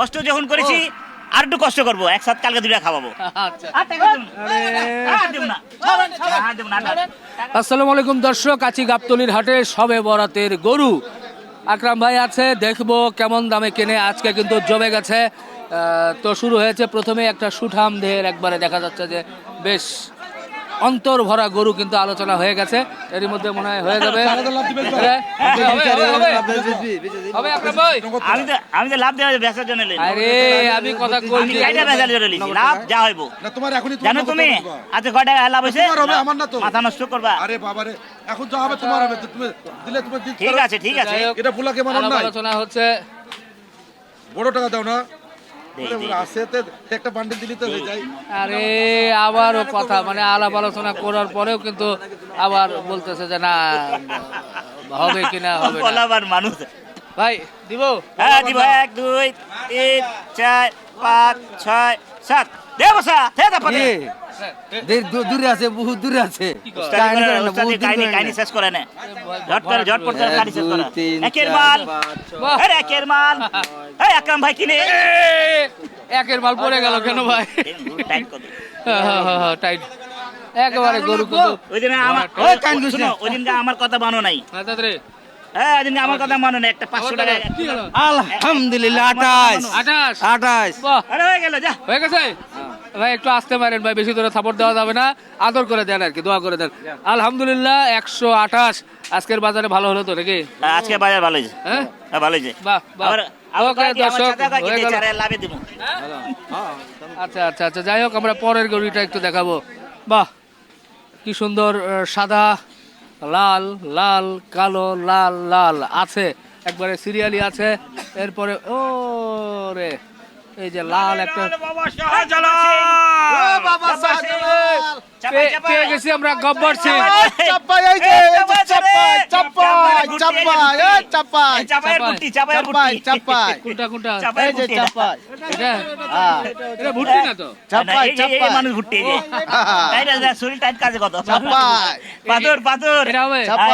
কষ্ট যখন করেছি আর একটু কষ্ট করব। একসাথে কালকে দুইটা খাওয়াবো। আচ্ছা। দেব না। আসসালামু আলাইকুম দর্শক আছি গাবতলির হাটে সবে বরাতের গরু। আকরাম ভাই আছে দেখব কেমন দামে কেনে। আজকে কিন্তু জমে গেছে। তো শুরু হয়েছে প্রথমে একটা সুঠাম দেহের একবারে দেখা যাচ্ছে যে বেশ অন্তর ভরা গরু কিন্তু আলোচনা হয়ে গেছে। এর মধ্যে মনে হয় হয়ে যাবে। হ্যাঁ? আমি তো লাভ দেওয়া বেচার জন্য আরে আমি কথা আমি কইছি বেচার জন্য লিছি লাভ যা হইব। না তোমার এখনই জানো তুমি। আচ্ছা কয় টাকা লাভ হয়েছে তোমার আমার না তো। মাথা নষ্ট করবা। আরে বাবা রে এখন যা হবে তোমার হবে। তুমি দিলে তুমি ঠিক আছে ঠিক আছে। এটা বুলাকে আলাপ আলোচনা হচ্ছে। বড় টাকা দাও না। আরে দেই। আছে তো একটা বান্ডিল দিলি তো যায়। আরে আবারও কথা মানে আলাপ আলোচনা করার পরেও কিন্তু আবার বলতেছে যে না হবে কিনা হবে না। বলাবার মানুষ। ভাই দিব? হ্যাঁ দিব। এক দুই তিন চার পাঁচ ছয় সাত। দের দূরে আছে বহুত দূরে আছে কাহিনী করে করে না, উস্তাদি বহুত দূরে কাহিনী করে কাহিনী না। শেষ করে না ঝট করে ঝট পট কাহিনী শেষ করে একের মাল পাঁচ, আরে একের মাল এই আকরাম ভাই কিনে একের মাল পড়ে গেল কেন ভাই টাইট করে দে। হ্যাঁ, হ্যাঁ, হ্যাঁ, হ্যাঁ, টাইট একেবারে গরু ওই দিন আমার ওই কান ওই দিনকে আমার কথা মানো নাই হ্যাঁ, আমার কথা মানো নাই একটা পাঁচশো টাকা। আলহামদুলিল্লাহ আঠাশ। আঠাশ। আঠাশ। আরে হয়ে গেল যা। হয়ে গেছে? ভাই একটু আসতে পারেন ভাই বেশি সাপোর্ট দেওয়া যাবে না। আদর করে দেন আর কি দোয়া করে দেন। আলহামদুলিল্লাহ একশো আঠাশ। আজকের বাজারে ভালো হলো তো নাকি? আজকে বাজার ভালো হ্যাঁ? হ্যাঁ বাহ বাহ। আচ্ছা আচ্ছা আচ্ছা যাই হোক আমরা পরের গরুটা একটু দেখাবো। বাহ কি সুন্দর সাদা লাল লাল কালো লাল লাল আছে। একবারে সিরিয়ালি আছে। এরপরে ও রে এই যে লাল একটা পে- পেয়ে গেছি আমরা গব্বর সিং? চাপাই এই যে চাপাই চাপাই চাপাই। এই চাপাই চাপায়ের বুটি চাপায়ের চাপাই চাপাই। কোনটা কোনটা এই যে চাপাই। এটা হ্যাঁ এটা ভুট্টি না তো? চাপাই এই- এই- এই মানুষ ভুট্টি যে। টাইট আছে, শরীর টাইট কাজে কত? চাপাই। পাথর পাথর। এটা হবে। চাপাই।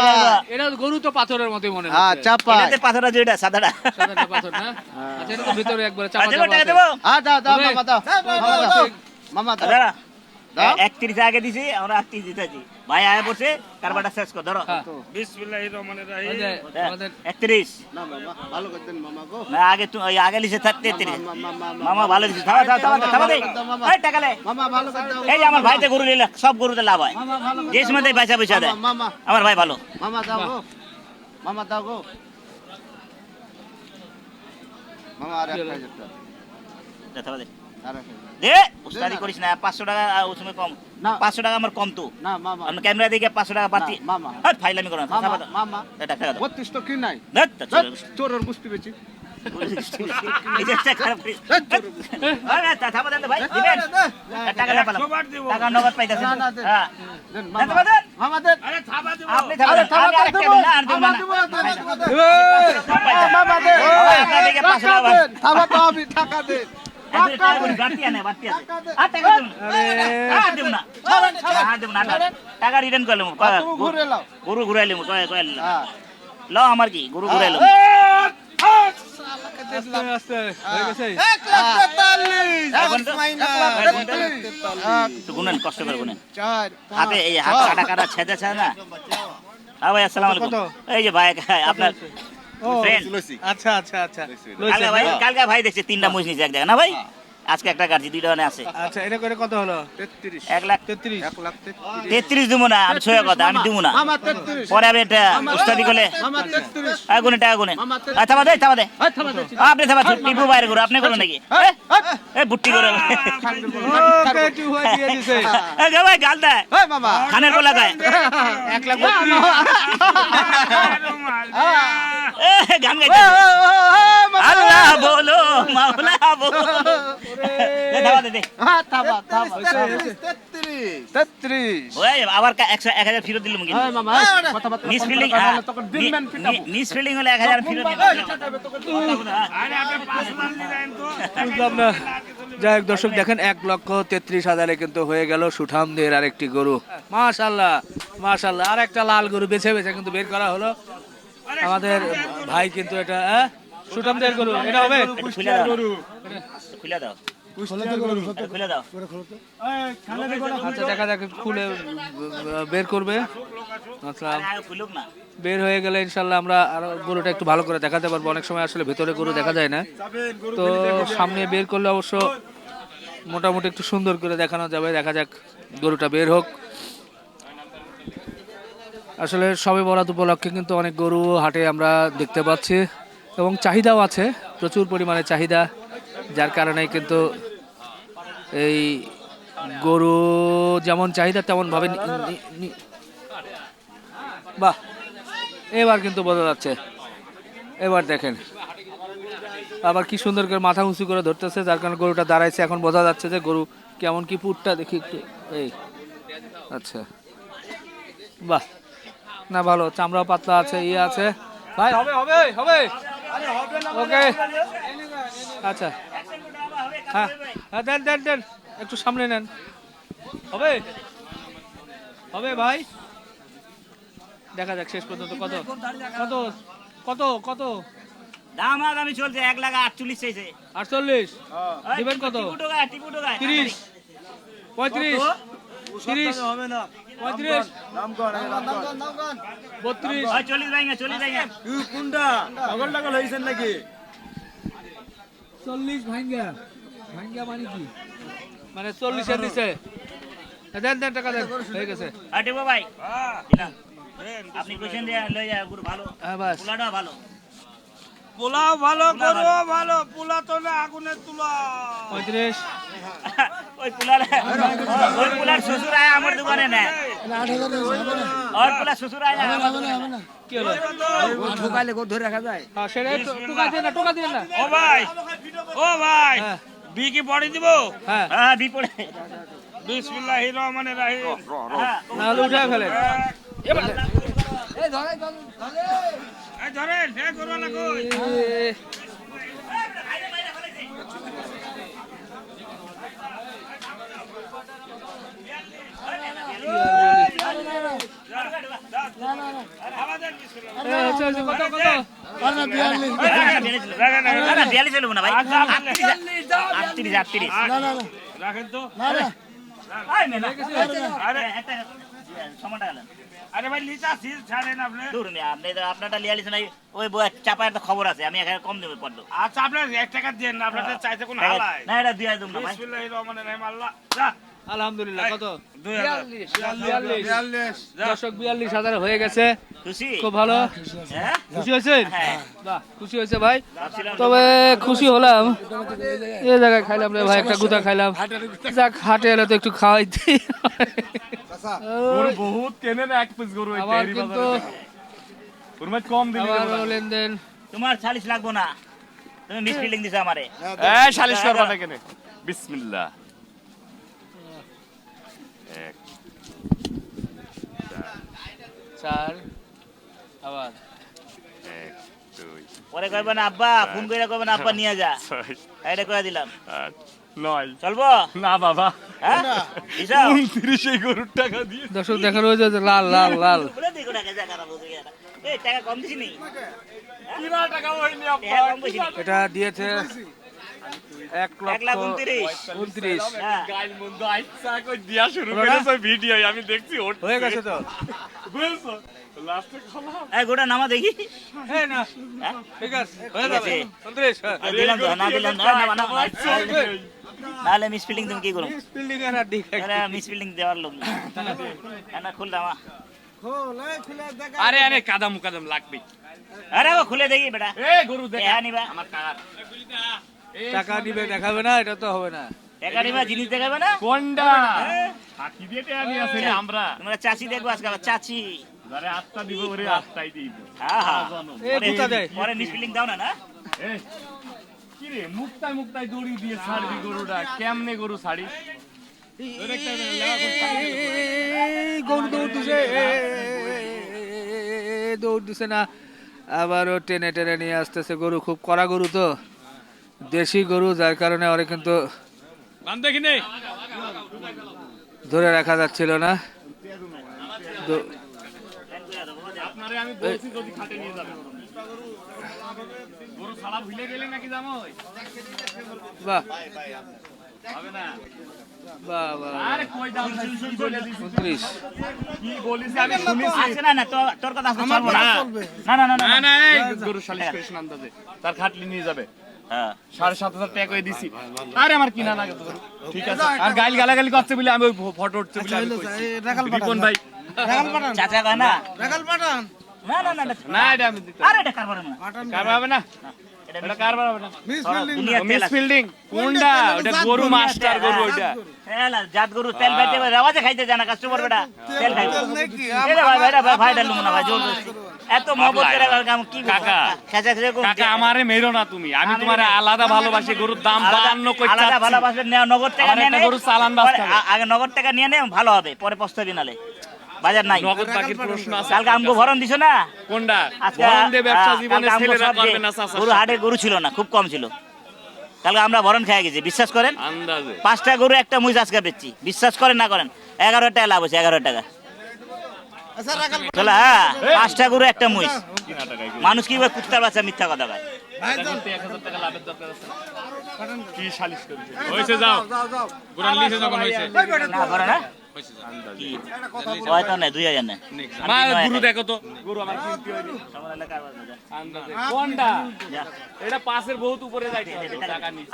এটা গরু তো পাথরের মতোই মনে হ্যাঁ হচ্ছে। চাপাই। এটাতে পাথর আছে এটা সাদাটা। সাদাটা পাথর না? আচ্ছা এটা তো ভিতরে একবারে চাপা আচ্ছা চাপা হ্যাঁ দাও দাও মামা দাও। মামা দাও। মামা দাদা দাও। একত্রিশ আগে দিছি আমরা আটত্রিশ দিতেছি ভাই আয় বসে কারবারটা শেষ কর ধরো। হ্যাঁ। হ্যাঁ, ওই যে একত্রিশ। না ভালো করতেন মামা গো। না আগে তুই আগে লিখে তেত্রিশ মামা ভালো দিছিস থামা থামা থামা থামা দে এই টাকা লে। মামা ভালো করে দাও এই আমার ভাইতে গরু নিলে সব গরুতে লাভ হয়। মামা ভালো করে যে সময় দেয় পয়সা পয়সা দেয়। আমার ভাই ভালো। মামা দাও গো। মামা দাও গো। মামা আর একটা একটা দে, থামা দে। আর একটা দে উস্তাদি করিস না পাঁচশো টাকা আর কম। পাঁচশো টাকা আমার কম তো। আমি ক্যামেরা দিকে পাঁচশো টাকা বাড়তি মামা। হ্যাঁ ফাইলামি করো না দাও। বত্রিশ তো কি নাই। চোরের বুঝতে পেরেছি? টাকা। টাকা রিটার্ন করলাম গরু ঘুরাইলাম ল আমার কি গরু ঘুরাইলাম একটু গুনেন কষ্ট করে গুনেন হাতে এই হাত কাটা কাটা ছেদে ছেদে না হ্যাঁ ভাই আসসালামু আলাইকুম এই যে ভাই আপনার আচ্ছা আচ্ছা আচ্ছা। ভাই কালকে ভাই দেখছে তিনটা নিচে এক জায়গা না ভাই? আজকে একটা দুইটা মানে আছে। আচ্ছা এটা করে কত হলো? তেত্রিশ। এক লাখ তেত্রিশ। এক লাখ তেত্রিশ। তেত্রিশ দিব না আমি ছয় কথা আমি দিব না। মামা তেত্রিশ। পরে আমি এটা উস্তাদি করলে মামা তেত্রিশ। আয় গুনে টাকা গুনে। আচ্ছা থামা দে থামা দে। থামা দে আপনি থামা টিপু বাইরে করো আপনি করো নাকি? এই, এই, এ বুট্টি করো। হয়ে এ গো ভাই গাল মামা। খানের গায়। এক লাখ গান গাইতে আল্লাহ বলো মাওলা বলো। আবার একশো এক হাজার ফেরত দিলাম মিস ফিল্ডিং মিস ফিল্ডিং হলে হাজার ফেরত যাই হোক দর্শক দেখেন এক লক্ষ তেত্রিশ হাজারে কিন্তু হয়ে গেল সুঠামদের আরেকটি গরু। মাশাল্লাহ মাশাল্লাহ আর একটা লাল গরু বেছে বেছে কিন্তু বের করা হলো। আমাদের ভাই কিন্তু এটা হ্যাঁ? সুঠাম দেহের গরু এটা হবে? খুলে দাও। আচ্ছা দেখা যাক খুলে বের করবে। আচ্ছা। বের হয়ে গেলে ইনশাল্লাহ আমরা আরও গরুটা একটু ভালো করে দেখাতে পারব। অনেক সময় আসলে ভেতরে গরু দেখা যায় না। তো সামনে বের করলে অবশ্য মোটামুটি একটু সুন্দর করে দেখানো যাবে। দেখা যাক গরুটা বের হোক। আসলে সবে বরাত উপলক্ষে কিন্তু অনেক গরু হাটে আমরা দেখতে পাচ্ছি এবং চাহিদাও আছে, প্রচুর পরিমাণে চাহিদা, যার কারণে কিন্তু এই গরু যেমন চাহিদা তেমনভাবে বাহ, এবার কিন্তু বোঝা যাচ্ছে। এবার দেখেন, আবার কি সুন্দর করে মাথা উঁচু করে ধরতেছে, যার কারণে গরুটা দাঁড়াইছে। এখন বোঝা যাচ্ছে যে গরু কেমন কি পুটটা দেখি একটু, এই আচ্ছা বাহ। না ভালো চামড়া পাতলা আছে ইয়ে আছে। ভাই হবে হবে হবে। ওকে। আচ্ছা। হ্যাঁ হ্যাঁ দেন দেন দেন। একটু সামনে নেন। হবে? হবে ভাই? দেখা যাক শেষ পর্যন্ত কত? কত? কত? কত? দাম আজ আমি চলছে এক লাখ আটচল্লিশ চাইছে। আটচল্লিশ? দিবেন কত? তিরিশ। পঁয়ত্রিশ। তিরিশ। পঁয়ত্রিশ। বত্রিশ। চল্লিশ ভাইঙ্গা চল্লিশ ভাইঙ্গা। চল্লিশ ভাঙ্গা ভাঙ্গা মানে কি? মানে চল্লিশের নিচে। দেন দেন টাকা দেন। হয়ে গেছে। আর টিপু ভাই। দিলাম। আপনি কোশ্চেন দিয়ে লই যা গুরু ভালো। হ্যাঁ বাস। ভালো। পোলাও ভালো করো ভালো। পোলা তো না আগুনের তুলা। পঁয়ত্রিশ। ওই পোলার ওই পোলার শ্বশুর আয় আমার দোকানে না। ওর পোলার শ্বশুর আয় কি হলো? হ্যাঁ সেটা টোকা দিয়ে না টোকা দিয়ে না। ও ভাই ও ভাই হ্যাঁ। বিকি পড়ে দিব? হ্যাঁ। হ্যাঁ বিপড়ে বিসমিল্লাহির রহমানির রহিম। হ্যাঁ না আমাদের বিসমিল্লাহ এ, কত কত বিয়াল্লিশ চলবো না ভাই আটত্রিশ আটত্রিশ রাখেন তো আরে একটা সময়টা গেলেন আরে ভাই লিচা সিল ছাড়েন আপনি। দূর মিয়া, আপনি আপনারটা নাই ওই বই চাপায়ের তো খবর আছে আমি এখানে কম দেবো পড়ল আচ্ছা আপনার এক টাকা দেন না আপনার চাইতে কোনো হালাই। না এটা দিয়ে দেবো না ভাই। বিসমিল্লাহির রহমানির রহিম আল্লাহ। যা। আলহামদুলিল্লাহ কত? বিয়াল্লিশ দর্শক বিয়াল্লিশ হাজার হয়ে গেছে। খুব ভালো। হ্যাঁ? খুশি হয়েছেন? হ্যাঁ। খুশি হয়েছে ভাই। তবে খুশি হলাম। এ জায়গায় খাইলাম রে ভাই একটা গুতা খাইলাম। যাক হাটে এলে তো একটু খাওয়াই দিই বহুত কেনে না এক পিস গরু আবার কিন্তু কম দিলি লেনদেন। তোমার চালিশ লাগবো না। তুমি মিস ফিল্ডিং দিছো আমারে। এই শালিশ করবা না কেনে। বিসমিল্লাহ। এক চার আবার। এক দুই পরে কইবে না আব্বা ফোন করে কইবে না আব্বা নিয়ে যা। এটা কয়ে দিলাম। আট নয়। চলবো? না বাবা। হ্যাঁ? উনত্রিশ গরুর টাকা দিয়ে। দর্শক দেখা রয়েছে লাল লাল লাল। হয়ে? নি এটা দিয়েছে এক এক লাখ উনত্রিশ। উনত্রিশ। হ্যাঁ। গাইল মন্দ আইসা কই দিয়া শুরু করেছে ভিডিও আমি দেখছি হয়ে গেছে তো। বুঝছ? লাস্টে খালাম। এই গোটা নামা দেখি। হ্যাঁ না। হ্যাঁ? ঠিক আছে। যাবে উনত্রিশ দিলাম তো না দিলাম না না না নাহলে মিস ফিল্ডিং তুমি কি করো? বিল্ডিং এর আর দিক আরে মিস ফিল্ডিং দেওয়ার লোক না। না খুললাম আ। আরে আরে কাদাম কাদাম লাগবে। আরে খুলে দেখি বেটা। এ গরু দেখ। নিবা আমার কার। টাকা দিবে দেখাবে না এটা তো হবে না। টাকা নিবা জিনিস দেখাবে না? কোনডা ফাঁকি দিয়ে টাকা নিয়ে আসে রে আমরা। তোমরা চাচি দেখব আজকে আবার চাচি। আটটা দিব ওরে দিব। হ্যাঁ হ্যাঁ। এ গুতা দেয় পরে দাও না না? এ কি রে মুক্তায় মুক্তায় দড়ি দিয়ে ছাড়বি গরুটা? কেমনে গরু ছাড়ি? গরু দৌড় দিছে দৌড় দিছে না। আবারও টেনে টেনে নিয়ে আসতেছে গরু। খুব কড়া গরু তো। দেশি গরু যার কারণে ওরে কিন্তু বান দেখি নে ধরে রাখা যাচ্ছিল না। তো- আপনারে আমি বলছি যদি খাটে নিয়ে যাবে গরু ছাড়া ভুলে গেলে নাকি জামাই বাহ। হবে না। বাহ বাহ আরে কই দাম নাই, কি বলে দিছি? উনত্রিশ কি বলিস আমি শুনেছি। আছে না না তো- তোর খাটলি নিয়ে যাবে। সাড়ে সাত হাজার টাকা করে দিছি আরে আমার কিনা লাগে। ঠিক আছে আর গাইল গালাগালি করছে বলে আমি ওই ফটো উঠছে বলে। রিপন ভাই চাচা কয় না রাখাল পাঠান না না না না না এটা আমি দিতে আরে এটা কারবার না কারবার হবে না এটা কারবার হবে না মিস দুনিয়া মিস। ফিল্ডিং কোনটা ওটা গরু মাস্টার গরু ওইটা তেল জাত গরু তেল খাইতে রেওয়াজে খাইতে জানা কাস্টমার বেটা তেল খাইতে নাকি এই রে ভাই ভাই ভাই ভাই ডালুম না ভাই জোর। এত মহব্বত করে কাম কি কাকা। খেচা খেচা কোন কাকা আমারে মেরো না তুমি। আমি তোমার আলাদা ভালোবাসি গরুর দাম বাহান্ন কই আলাদা নগদ টাকা নিয়ে। গরু চালান আগে নগদ টাকা নিয়ে ভালো হবে পরে পস্তাবি নালে। বাজার নাই। নগদ বাকির প্রশ্ন আছে। কালকে আমগো ভরণ দিছো না? কোনটা? ভরণ দিয়ে ব্যবসা জীবনে ছেলেরা করবে না চাচা গরু হাটে গরু ছিল না খুব কম ছিল। কালকে আমরা ভরণ খেয়ে গেছি বিশ্বাস করেন? আন্দাজে। পাঁচটা গরু একটা মুইজ আজকে বেচছি। বিশ্বাস করেন না করেন? এগারো টাকা লাভ হচ্ছে এগারো টাকা। আচ্ছা চলে হ্যাঁ পাঁচটা গরু একটা গরু। মানুষ কি কুত্তার বাচ্চা মিথ্যা কথা ভাই যান এক হাজার টাকা লাভের দরকার আছে কি সালিশ করেছে হয়েছে। যাও যাও যাও না।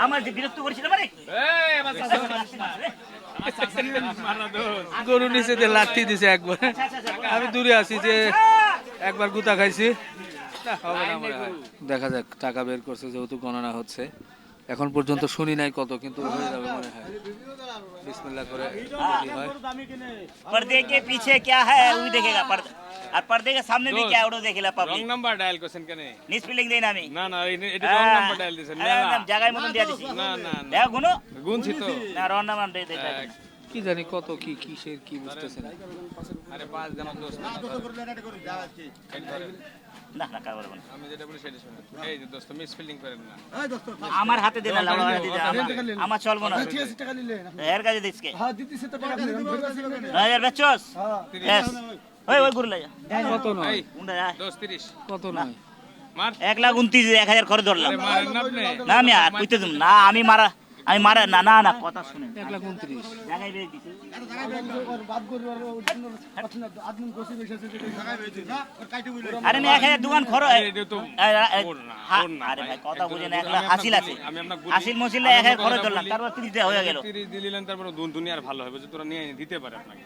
আমার বিরক্ত করেছিল মানে? চাচা মারা দোষ গরু নিচে দিয়ে লাথি দিছে একবার। আমি দূরে আছি যে একবার গুতা খাইছি। দেখা যাক টাকা বের করছে যেহেতু গণনা হচ্ছে। এখন পর্যন্ত শুনি নাই কত কিন্তু হয়ে যাবে মনে হয় বিসমিল্লাহ করে যদি হয় पर्दे के पीछे क्या है वो देखेगा पर्दा और पर्दे के सामने भी क्या है वो देखेगा রং पब्लिक নাম্বার ডায়াল করছেন কেন নিস ফিলিং দেই না আমি না না এই- এটা রং নাম্বার ডায়াল দিছেন না না জায়গায় মতন দিয়া দিছি না না না দেখো গুনো গুনছি তো না রং নাম্বার দে দে দে। কি জানি কত কি কিসের কি বুঝতেছে না আরে পাঁচ জন দোস্ত না না কারবার না। আমি যেটা বলি সেটা শুনুন। এই যে দোস্ত মিস ফিল্ডিং করেন না। এই দোস্ত আমার হাতে আমার হাতে চলবো না। টাকা নিলে এর কাছে দিসকে হ্যাঁ দিতেছে তো টাকা দিলে নয় হাজার বেচছস হ্যাঁ। ওই ওই গুরু লাগা কত নয়? উন্ডা যায় দোস্ত তিরিশ। কত নয়? মার। এক লাখ উনত্রিশ এক হাজার খরচ ধরলাম। না আপনি। না আমি আর কইতে দিম না আমি মারা আমি মারা না না না কথা শুনে এক লাখ উনত্রিশ। জায়গায় আর না এক হাজার দোকান খরচ আরে ভাই, কথা বুঝেন? এক লাখ আছে। মসিল এক হাজার খরচ ধরলাম তারপর তিরিশ হয়ে গেল। তিরিশ দিলেন তারপরে দুনিয়ার ভালো হবে যে তোরা নিয়ে দিতে পারে আপনাকে।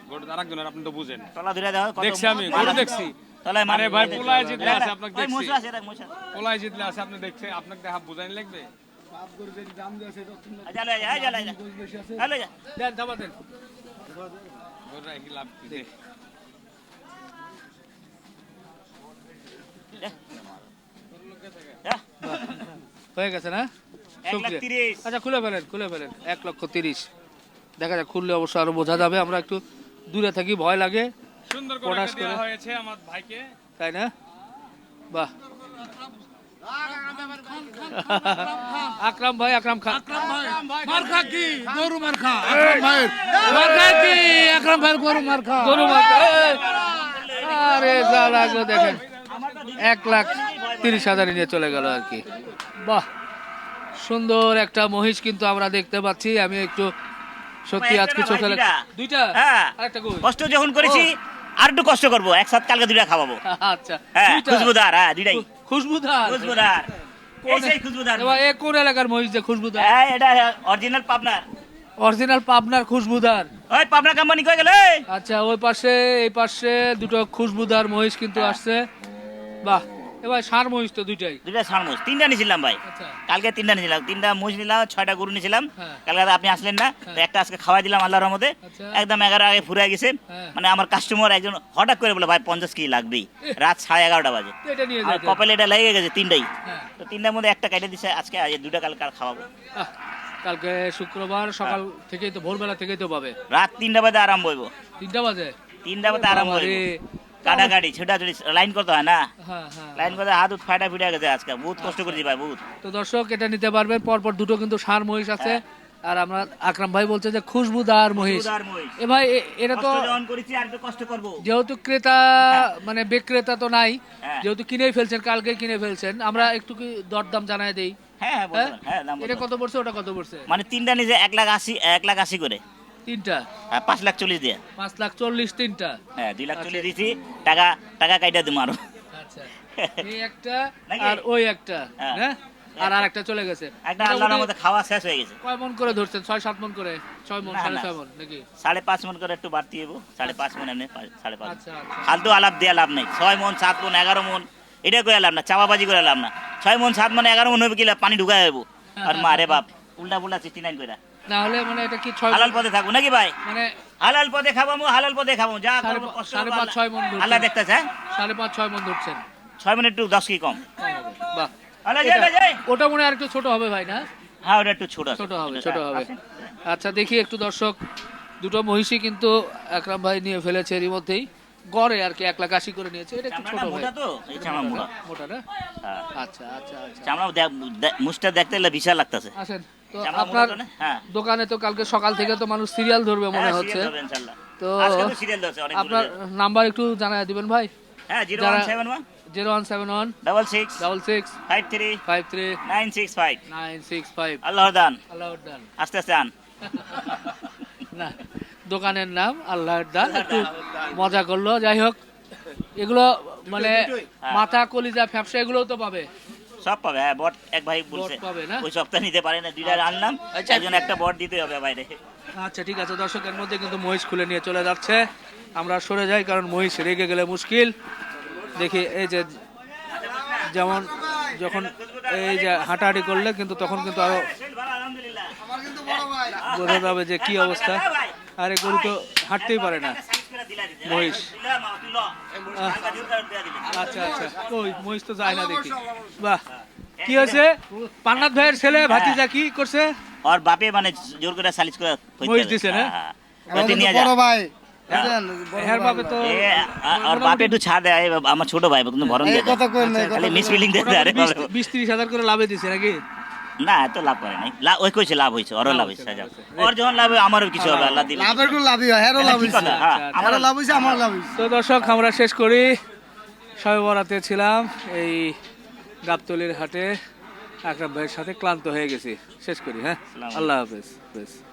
আপনি তো বুঝেন। তলা ধরে দেওয়া দেখছি আমি। দেখছি। মাল আরে ভাই। পোলায় জিতলে আছে আপনাকে দেখছি। পোলায় জিতলে আছে আপনি দেখছে আপনাকে দেখা বুঝাইন লাগবে? কি দেখ। যা। হয়ে গেছে না? আচ্ছা খুলে ফেলেন খুলে ফেলেন। এক লক্ষ তিরিশ। দেখা যাক খুললে অবশ্য আরও বোঝা যাবে। আমরা একটু দূরে থাকি ভয় লাগে। সুন্দর করে। হয়েছে আমার ভাইকে। তাই না? বাহ। আকরাম ভাই আকরাম খান মার্কা কি গরু মার্কা আকরাম ভাইয়ের মার্কা কি আকরাম ভাইয়ের গরু মার্কা গরু এই! আরে যা লাগল দেখেন এক লাখ তিরিশ হাজারে নিয়ে চলে গেল আর কি বাহ সুন্দর একটা মহিষ কিন্তু আমরা দেখতে পাচ্ছি আমি একটু সত্যি আজকে চোখে ভাই, দুইটা। হ্যাঁ আরেকটা কষ্ট যখন করেছি আর একটু কষ্ট করব একসাথে কালকে দুইটা খাওয়াবো আচ্ছা হ্যাঁ খুশবুদার হ্যাঁ দুইটাই খুশবুদার। খুশবুদার। কোন? এলাকার মহিষ যে খুশবুদার? হ্যাঁ এটা অরিজিনাল পাবনার। অরিজিনাল পাবনার খুশবুদার। ওই পাবনা কোম্পানি কই গেল আচ্ছা ওই পাশে এই পাশে দুটো খুশবুদার মহিষ কিন্তু আসছে। বাহ। এবার সার মহিষ তো দুইটাই। দুইটা ষাঁড় মোষ তিনটা নিয়েছিলাম ভাই। আচ্ছা। কালকে তিনটা নিয়েছিলাম। তিনটা নিলাম ছয়টা গরু নিয়েছিলাম। হ্যাঁ। কালকে আপনি আসলেন না তো একটা আজকে খাওয়াই দিলাম আল্লাহর রহমতে। আচ্ছা। একদম এগারো আগে ফুরে গেছে। হ্যাঁ। মানে আমার কাস্টমার একজন হঠাৎ করে বলে ভাই পঞ্চাশ কেজি লাগবেই। রাত সাড়ে এগারোটা বাজে। আর কপালে এটা লেগে গেছে তিনটাই। হ্যাঁ। তো তিনটার মধ্যে একটা কেটে দিছে আজকে দুটা কালকে আর খাওয়াবো। কালকে শুক্রবার সকাল থেকেই তো ভোরবেলা থেকেই তো পাবে। রাত তিনটা বাজে আরাম বইবো তিনটা বাজে? তিনটা বাজে আরাম। বইবো কাটাকাটি ছোটাছুটি লাইন করতে হয় না? হ্যাঁ হ্যাঁ লাইন করতে হাত উঠ ফাটা ফিটে গেছে আজকে বহুত কষ্ট করেছি ভাই বহুত। তো দর্শক এটা নিতে পারবেন পরপর দুটো কিন্তু সার মহিষ আছে। আর আমরা আকরাম ভাই বলছে যে খুশবুদার মহিষ। এ ভাই এটা তো কষ্ট করব। যেহেতু ক্রেতা মানে বিক্রেতা তো নাই হ্যাঁ। যেহেতু কিনেই ফেলছেন কালকে কিনে ফেলছেন আমরা একটু কি দরদাম জানাই দেই? হ্যাঁ হ্যাঁ। হ্যাঁ? এটা কত পড়ছে ওটা কত পড়ছে? মানে তিনটা নিজে এক লাখ আশি এক লাখ আশি করে। তিনটা। হ্যাঁ পাঁচ লাখ চল্লিশ দিয়ে। পাঁচ লাখ চল্লিশ তিনটা। হ্যাঁ দুই লাখ চল্লিশ দিয়েছি টাকা টাকা কাইটা দিম আরও। আচ্ছা। এই একটা আর ওই একটা হ্যাঁ। আর চলে গেছে। একটা আল্লাহর মধ্যে খাওয়া শেষ হয়ে গেছে। কয় মন করে ধরছেন? ছয় সাত মন করে? মন না, সাড়ে না। ছয় মন নাকি? সাড়ে পাঁচ মন করে একটু বাড়তি সাড়ে পাঁচ মন এমনি আচ্ছা আচ্ছা। ফালতু আলাপ দিয়ে লাভ নেই। ছয় মন সাত মন এগারো মন এটা করে লাভ না চাপাবাজি করে লাভ না। ছয় মন সাত মন এগারো মন হবে কি পানি ঢুকায় যাব আর মারে বাপ উল্টা পুল্টা সিক্সটি নাইন করে না হলে মানে এটা কি ছয় হালাল পথে থাকব নাকি ভাই? মানে হালাল পথে খাব আমি হালাল পথে খাব। যা সাড়ে করব কষ্ট সাড়ে পাঁচ, ছয় মণ আল্লাহ- দেখতেছে হ্যাঁ? সাড়ে পাঁচ ছয় মন ধরছেন। ছয় মিনিট একটু দশ কি কম? বাহ। এটা- যাই যাই। ওটা মনে হয় একটু ছোট হবে ভাই না? হ্যাঁ ওটা একটু ছোট ছোট হবে ছোট হবে। আচ্ছা দেখি একটু দর্শক দুটো মহিষী কিন্তু একরাম ভাই নিয়ে ফেলেছে এরই মধ্যেই গড়ে আর কি এক লাখ আশি করে নিয়েছে। এটা একটু ছোট মোটা তো? এই চামড়া মোটা। মোটা না? হ্যাঁ। আচ্ছা আচ্ছা আচ্ছা। চামড়া দেখ- দেখতে বিশাল লাগতেছে। আসেন। তো আপনার? হ্যাঁ। দোকানে তো কালকে সকাল থেকে তো মানুষ সিরিয়াল ধরবে মনে হ্যাঁ, হচ্ছে। তো আপনার নাম্বার একটু জানাই দিবেন ভাই। হ্যাঁ zero one seven one. Zero one seven one. Double six. Double six. Five three. Five three. Nine six five. Nine six five. Allah দান। আল্লাহ ডান আস্তে আস্তে আন। না দোকানের নাম আল্লাহর দান। একটু মজা করল। যাই হোক এগুলো মানে মাথা কলিজা ফ্যাপসা এগুলোও তো পাবে। সব পাবে হ্যাঁ বট এক ভাই বলছে বট পাবে না? ওই সপ্তাহ নিতে পারে না দুইটা আনলাম একজন একটা বট দিতে হবে বাইরে। আচ্ছা ঠিক আছে দর্শকের মধ্যে কিন্তু মহিষ খুলে নিয়ে চলে যাচ্ছে। আমরা সরে যাই কারণ মহিষ রেগে গেলে মুশকিল। দেখি এই যে যেমন যখন এই যে হাঁটাহাঁটি করলে কিন্তু তখন কিন্তু আরও বোঝা যাবে যে কি অবস্থা। আরে গরু তো হাঁটতেই পারে না। মহিষ। আচ্ছা আচ্ছা। ওই মহিষ তো যায় না দেখি। বাহ। কি হয়েছে? পান্নাথ ভাইয়ের ছেলে ভাতিজা কি করছে? আর বাপে মানে জোর করে সালিশ করে মহিষ দিছে না? হ্যাঁ, হ্যাঁ। বড় ভাই দেয়। আমার ছোট ভাই কিন্তু ভরণ দিয়ে এই খালি মিস। ফিলিং দিয়ে। বিশ ত্রিশ হাজার করে লাভে দিছে নাকি? না এত লাভ করে নাই। লাভ ওই কইছে লাভ হইছে ওরও লাভ হইছে যাও। ওর যখন লাভ হয় আমারও কিছু হবে আল্লাহ দিলে। লাভের কোনো লাভই হয় এরও লাভ হইছে। হ্যাঁ, আমারও আমারও লাভ হইছে আমার লাভ হইছে। তো দর্শক আমরা শেষ করি। সবে বরাতে ছিলাম এই গাবতলির হাটে। একটা ভাইয়ের সাথে ক্লান্ত হয়ে গেছি। শেষ করি হ্যাঁ? আল্লাহ হাফেজ হাফেজ।